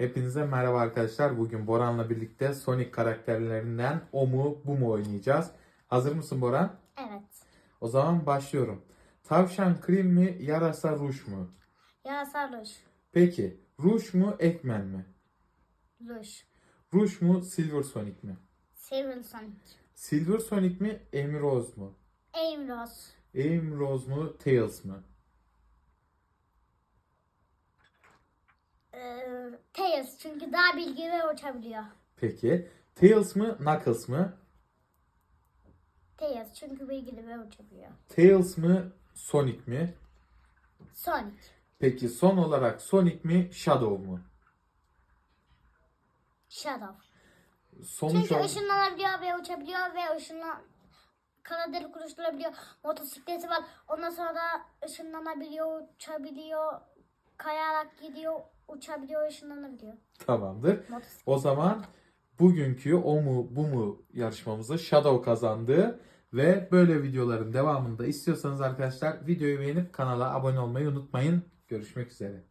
Hepinize merhaba arkadaşlar. Bugün Boran'la birlikte Sonic karakterlerinden o mu bu mu oynayacağız. Hazır mısın Boran? Evet. O zaman başlıyorum. Tavşan Cream mi yarasa Ruş mu? Yarasa ruj. Peki Ruş mu Ekmen mi? Ruj. Ruş mu Silver Sonic mi? Silver Sonic. Silver Sonic mi Amy Rose mu? Aim Rose. Amy Rose mu Tails mı? Ee, Tails çünkü daha bilgi ve uçabiliyor. Peki Tails mı Knuckles mı? Tails çünkü bilgili ve uçabiliyor. Tails mı Sonic mi? Sonic. Peki son olarak Sonic mi Shadow mu? Shadow. Sonuç Çünkü ışınlanabiliyor ve uçabiliyor ve ışınlan kara delik oluşturabiliyor. Motosikleti var. Ondan sonra da ışınlanabiliyor, uçabiliyor, kayarak gidiyor, uçabiliyor, ışınlanabiliyor. Tamamdır. Motosiklet. O zaman bugünkü o mu bu mu yarışmamızı Shadow kazandı. Ve böyle videoların devamını da istiyorsanız arkadaşlar videoyu beğenip kanala abone olmayı unutmayın. Görüşmek üzere.